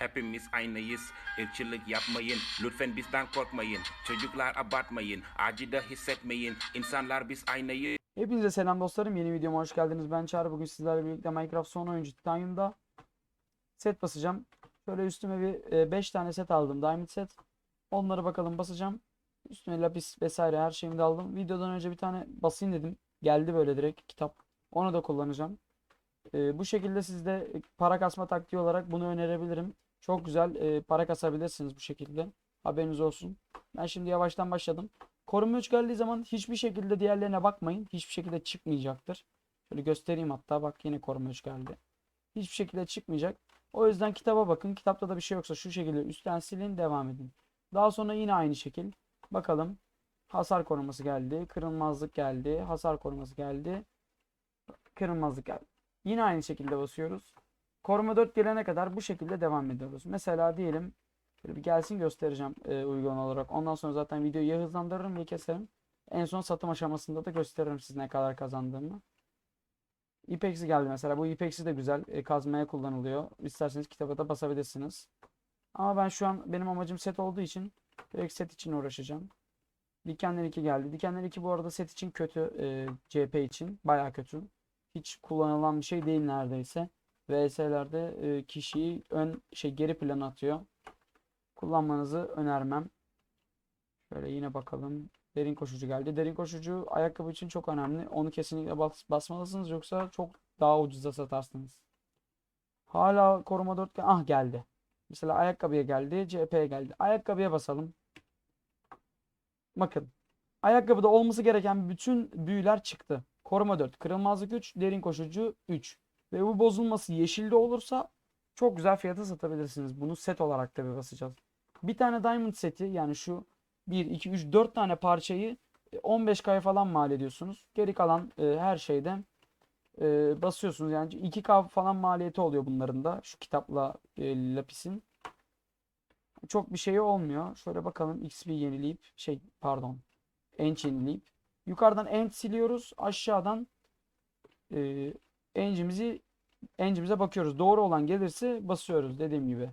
Hepimiz aynıyız. Irkçılık yapmayın. Lütfen bizden korkmayın. Çocuklar abartmayın. Acıda hissetmeyin. İnsanlar biz aynıyız. Hepinize selam dostlarım. Yeni videoma hoş geldiniz. Ben Çağrı. Bugün sizlerle birlikte Minecraft son oyuncu Titanium'da set basacağım. Şöyle üstüme bir 5 tane set aldım. Diamond set. Onları bakalım basacağım. Üstüne lapis vesaire her şeyimi de aldım. Videodan önce bir tane basayım dedim. Geldi böyle direkt kitap. Onu da kullanacağım. E, bu şekilde siz de para kasma taktiği olarak bunu önerebilirim. Çok güzel e, para kasabilirsiniz bu şekilde. Haberiniz olsun. Ben şimdi yavaştan başladım. Koruma 3 geldiği zaman hiçbir şekilde diğerlerine bakmayın. Hiçbir şekilde çıkmayacaktır. Şöyle göstereyim hatta bak yine koruma 3 geldi. Hiçbir şekilde çıkmayacak. O yüzden kitaba bakın. Kitapta da bir şey yoksa şu şekilde üstten silin devam edin. Daha sonra yine aynı şekil. Bakalım. Hasar koruması geldi. Kırılmazlık geldi. Hasar koruması geldi. Kırılmazlık geldi. Yine aynı şekilde basıyoruz. Koruma 4 gelene kadar bu şekilde devam ediyoruz. Mesela diyelim Şöyle bir gelsin göstereceğim e, uygun olarak. Ondan sonra zaten videoyu ya hızlandırırım ya keserim. En son satım aşamasında da gösteririm siz ne kadar kazandığımı. İpeksi geldi mesela. Bu ipeksi de güzel. E, kazmaya kullanılıyor. İsterseniz kitaba da basabilirsiniz. Ama ben şu an benim amacım set olduğu için direkt set için uğraşacağım. Dikenler 2 geldi. Dikenler 2 bu arada set için kötü. E, CP için. Baya kötü. Hiç kullanılan bir şey değil neredeyse. VS'lerde e, kişiyi ön şey geri plana atıyor kullanmanızı önermem. Şöyle yine bakalım. Derin koşucu geldi. Derin koşucu ayakkabı için çok önemli. Onu kesinlikle bas basmalısınız yoksa çok daha ucuza satarsınız. Hala koruma 4 ah geldi. Mesela ayakkabıya geldi, CHP'ye geldi. Ayakkabıya basalım. Bakın. Ayakkabıda olması gereken bütün büyüler çıktı. Koruma 4, kırılmazlık 3, derin koşucu 3. Ve bu bozulması yeşilde olursa çok güzel fiyata satabilirsiniz. Bunu set olarak da bir basacağız. Bir tane diamond seti yani şu 1, 2, 3, 4 tane parçayı 15K'ya falan mal ediyorsunuz. Geri kalan e, her şeyden e, basıyorsunuz. Yani 2K falan maliyeti oluyor bunların da. Şu kitapla e, lapisin. Çok bir şey olmuyor. Şöyle bakalım XP yenileyip şey pardon. Ench yenileyip. Yukarıdan ench siliyoruz. Aşağıdan e, ench'imizi ench'imize bakıyoruz. Doğru olan gelirse basıyoruz dediğim gibi.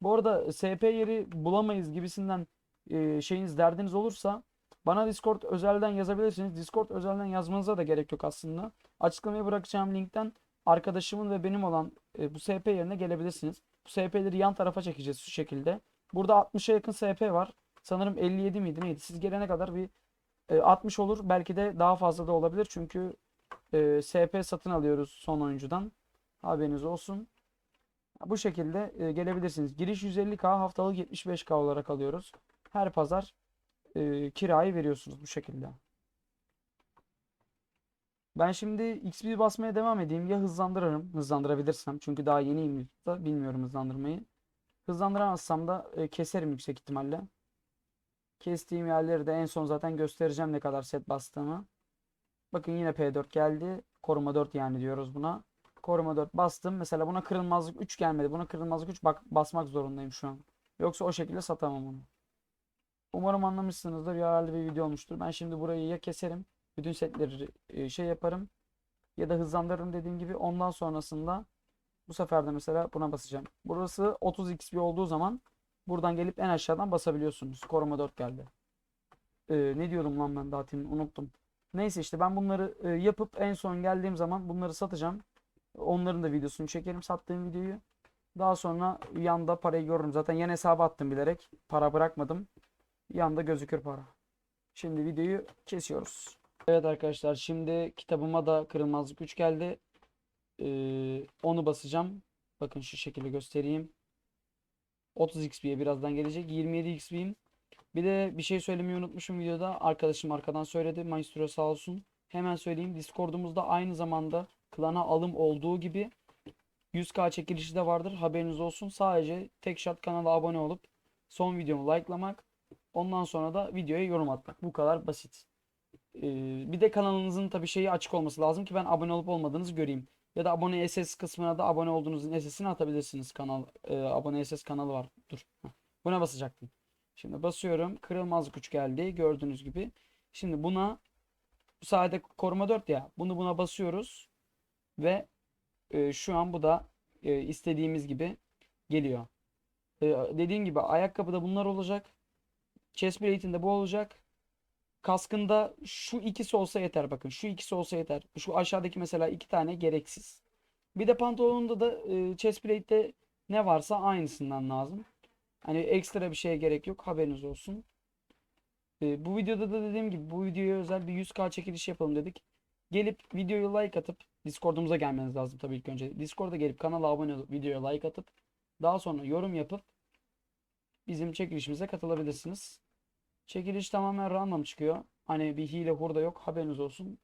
Bu arada SP yeri bulamayız gibisinden e, şeyiniz derdiniz olursa bana Discord özelden yazabilirsiniz. Discord özelden yazmanıza da gerek yok aslında. Açıklamaya bırakacağım linkten arkadaşımın ve benim olan e, bu SP yerine gelebilirsiniz. Bu SP'leri yan tarafa çekeceğiz şu şekilde. Burada 60'a yakın SP var. Sanırım 57 miydi neydi? Siz gelene kadar bir e, 60 olur. Belki de daha fazla da olabilir. Çünkü e, SP satın alıyoruz son oyuncudan. Haberiniz olsun. Bu şekilde e, gelebilirsiniz. Giriş 150k haftalık 75k olarak alıyoruz. Her pazar e, kirayı veriyorsunuz bu şekilde. Ben şimdi XP basmaya devam edeyim. Ya hızlandırırım. Hızlandırabilirsem. Çünkü daha yeniyim da bilmiyorum hızlandırmayı. Hızlandıramazsam da e, keserim yüksek ihtimalle. Kestiğim yerleri de en son zaten göstereceğim ne kadar set bastığımı. Bakın yine P4 geldi. Koruma 4 yani diyoruz buna. Koruma 4 bastım. Mesela buna kırılmazlık 3 gelmedi. Buna kırılmazlık 3 bak basmak zorundayım şu an. Yoksa o şekilde satamam onu. Umarım anlamışsınızdır. Yararlı bir video olmuştur. Ben şimdi burayı ya keserim. Bütün setleri e, şey yaparım. Ya da hızlandırırım dediğim gibi. Ondan sonrasında bu sefer de mesela buna basacağım. Burası 30 XP olduğu zaman buradan gelip en aşağıdan basabiliyorsunuz. Koruma 4 geldi. Ee, ne diyordum lan ben daha temin unuttum. Neyse işte ben bunları e, yapıp en son geldiğim zaman bunları satacağım. Onların da videosunu çekerim sattığım videoyu. Daha sonra yanda parayı görürüm. Zaten yan hesaba attım bilerek. Para bırakmadım. Yanda gözükür para. Şimdi videoyu kesiyoruz. Evet arkadaşlar şimdi kitabıma da kırılmazlık 3 geldi. Ee, onu basacağım. Bakın şu şekilde göstereyim. 30 XP'ye birazdan gelecek. 27 XP'yim. Bir de bir şey söylemeyi unutmuşum videoda. Arkadaşım arkadan söyledi. Maestro sağ olsun. Hemen söyleyeyim. Discord'umuzda aynı zamanda klana alım olduğu gibi 100k çekilişi de vardır. Haberiniz olsun. Sadece tek şart kanala abone olup son videomu likelamak. Ondan sonra da videoya yorum atmak. Bu kadar basit. Ee, bir de kanalınızın tabii şeyi açık olması lazım ki ben abone olup olmadığınızı göreyim. Ya da abone SS kısmına da abone olduğunuzun SS'ini atabilirsiniz. Kanal e, abone SS kanalı var. Dur. Heh. Buna basacaktım. Şimdi basıyorum. Kırılmazlık 3 geldi. Gördüğünüz gibi. Şimdi buna bu koruma 4 ya. Bunu buna basıyoruz. Ve e, şu an bu da e, istediğimiz gibi geliyor. Ee, dediğim gibi ayakkabıda bunlar olacak. Chest plate'inde bu olacak. Kaskında şu ikisi olsa yeter bakın. Şu ikisi olsa yeter. Şu aşağıdaki mesela iki tane gereksiz. Bir de pantolonunda da e, chest plate'te ne varsa aynısından lazım. Hani ekstra bir şeye gerek yok. Haberiniz olsun. E, bu videoda da dediğim gibi bu videoya özel bir 100k çekiliş yapalım dedik. Gelip videoyu like atıp Discord'umuza gelmeniz lazım tabii ilk önce. Discord'a gelip kanala abone olup videoya like atıp daha sonra yorum yapıp bizim çekilişimize katılabilirsiniz. Çekiliş tamamen random çıkıyor. Hani bir hile hurda yok. Haberiniz olsun.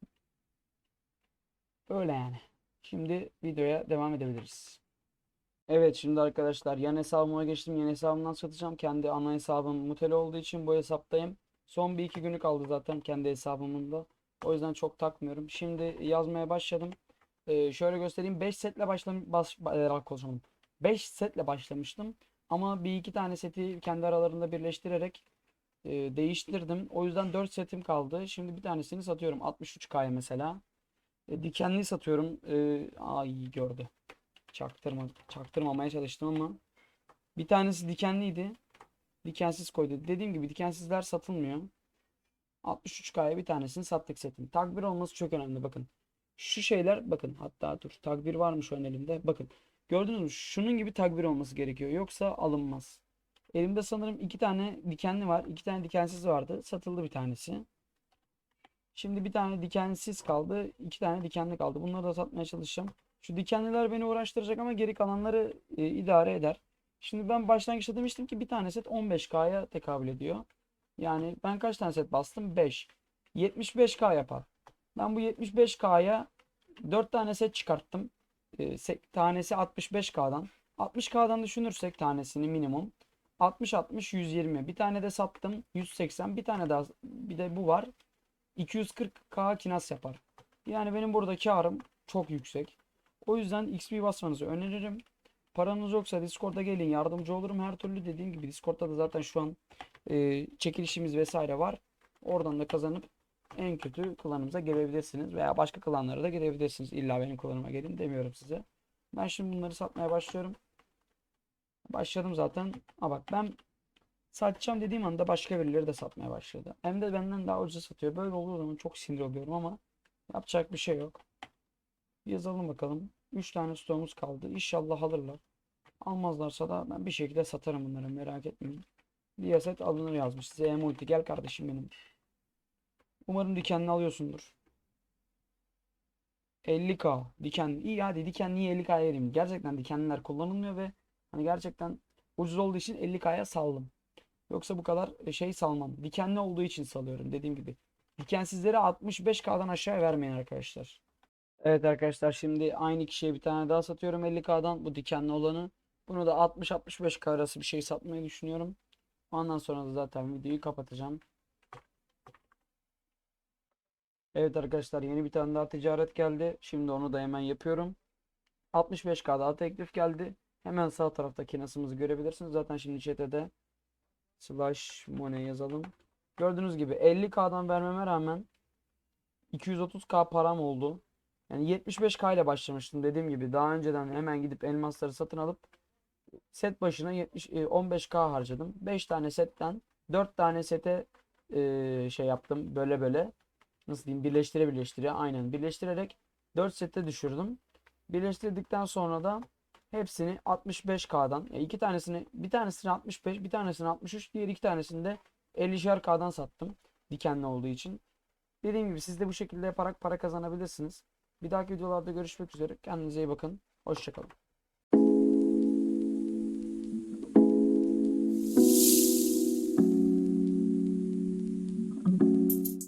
Öyle yani. Şimdi videoya devam edebiliriz. Evet şimdi arkadaşlar yan hesabıma geçtim. Yan hesabımdan satacağım. Kendi ana hesabım muteli olduğu için bu hesaptayım. Son bir iki günü kaldı zaten kendi hesabımın da. O yüzden çok takmıyorum. Şimdi yazmaya başladım. Ee, şöyle göstereyim. 5 setle başlam baş ba- konuşamadım. 5 setle başlamıştım. Ama bir iki tane seti kendi aralarında birleştirerek e, değiştirdim. O yüzden 4 setim kaldı. Şimdi bir tanesini satıyorum. 63K'ya mesela. E, dikenli satıyorum. E, ay gördü. Çaktırma, çaktırmamaya çalıştım ama bir tanesi dikenliydi. Dikensiz koydu. Dediğim gibi dikensizler satılmıyor. 63K'ya bir tanesini sattık setin. 1 olması çok önemli bakın. Şu şeyler bakın hatta dur 1 varmış ön elimde. Bakın gördünüz mü? Şunun gibi 1 olması gerekiyor. Yoksa alınmaz. Elimde sanırım iki tane dikenli var. iki tane dikensiz vardı. Satıldı bir tanesi. Şimdi bir tane dikensiz kaldı. iki tane dikenli kaldı. Bunları da satmaya çalışacağım. Şu dikenliler beni uğraştıracak ama geri kalanları e, idare eder. Şimdi ben başlangıçta demiştim ki bir tane set 15K'ya tekabül ediyor. Yani ben kaç tane set bastım? 5. 75K yapar. Ben bu 75K'ya 4 tane set çıkarttım. E, se- tanesi 65K'dan. 60K'dan düşünürsek tanesini minimum. 60 60 120. Bir tane de sattım 180. Bir tane daha bir de bu var. 240K kinas yapar. Yani benim burada karım çok yüksek. O yüzden XP basmanızı öneririm. Paranız yoksa Discord'a gelin yardımcı olurum her türlü dediğim gibi Discord'da da zaten şu an e, çekilişimiz vesaire var. Oradan da kazanıp en kötü klanımıza gelebilirsiniz veya başka klanlara da gelebilirsiniz. İlla benim klanıma gelin demiyorum size. Ben şimdi bunları satmaya başlıyorum. Başladım zaten. Ha bak ben satacağım dediğim anda başka birileri de satmaya başladı. Hem de benden daha ucuz satıyor. Böyle olduğu zaman çok sinir oluyorum ama yapacak bir şey yok. Yazalım bakalım. 3 tane stoğumuz kaldı. İnşallah alırlar. Almazlarsa da ben bir şekilde satarım bunları merak etmeyin. Bir set alınır yazmış. Z multi gel kardeşim benim. Umarım dikenli alıyorsundur. 50k diken iyi hadi dikenliyi 50k'ya vereyim. Gerçekten dikenliler kullanılmıyor ve hani gerçekten ucuz olduğu için 50k'ya saldım. Yoksa bu kadar e, şey salmam. Dikenli olduğu için salıyorum dediğim gibi. Dikensizleri 65k'dan aşağı vermeyin arkadaşlar. Evet arkadaşlar şimdi aynı kişiye bir tane daha satıyorum 50k'dan bu dikenli olanı. Bunu da 60-65k arası bir şey satmayı düşünüyorum. Ondan sonra da zaten videoyu kapatacağım. Evet arkadaşlar yeni bir tane daha ticaret geldi. Şimdi onu da hemen yapıyorum. 65k daha teklif geldi. Hemen sağ taraftaki nasımızı görebilirsiniz. Zaten şimdi chat'e slash money yazalım. Gördüğünüz gibi 50k'dan vermeme rağmen 230k param oldu. Yani 75k ile başlamıştım dediğim gibi. Daha önceden hemen gidip elmasları satın alıp set başına 70 e, 15k harcadım. 5 tane setten 4 tane sete e, şey yaptım böyle böyle. Nasıl diyeyim birleştire birleştire aynen birleştirerek 4 sete düşürdüm. Birleştirdikten sonra da hepsini 65k'dan e, iki tanesini bir tanesini 65 bir tanesini 63 diğer iki tanesini de 50'şer sattım. Dikenli olduğu için. Dediğim gibi siz de bu şekilde yaparak para kazanabilirsiniz. Bir dahaki videolarda görüşmek üzere. Kendinize iyi bakın. Hoşçakalın.